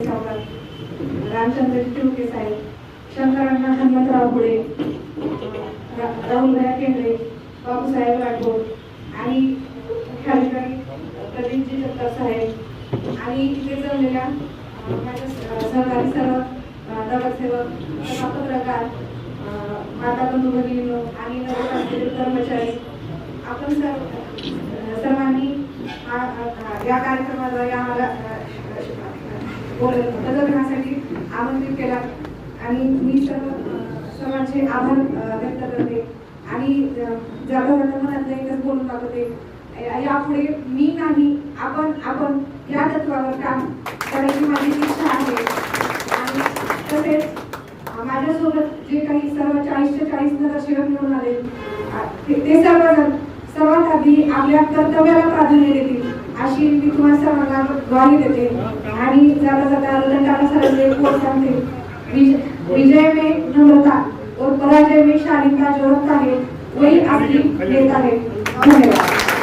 सावकार रामचंद्र टिवके साहेब शंकरांना हनुमंतराव पुढे राहुल केंद्रे बाबूसाहेब राठोड आणि खासदार प्रदीपजी जगताप साहेब. आणि इथे जमलेल्या माझ्या सहकारी सर्व नगरसेवक तथा पत्रकार माता बंधू भगिनींनो आणि नगरपालिकेतील कर्मचारी आपण सर्व सर्वांनी या कार्यक्रमाला या पदग्रहासाठी बोल- आमंत्रित केला. आणि मी सर्व सर्वांचे आभार व्यक्त करते. आणि अं, मनातलं एकच बोलून दाखवते या- यापुढे मी नाही आपण आपण या तत्वावर काम करायची माझी इच्छा आहे. आणि तसेच माझ्यासोबत जे काही सर्व चाळीसच्या चाळीस नगरसेवक मिळून आले ते ते सर्वजण सर्वात आधी आपल्या कर्तव्याला प्राधान्य देतील अशी मी तुम्हाला सर्वांना ग्वाही देते. आणि जाता जाता रतन विजय में नम्रता और पराजय में शालीनता जो रखता है वही आपकी नेता है धन्यवाद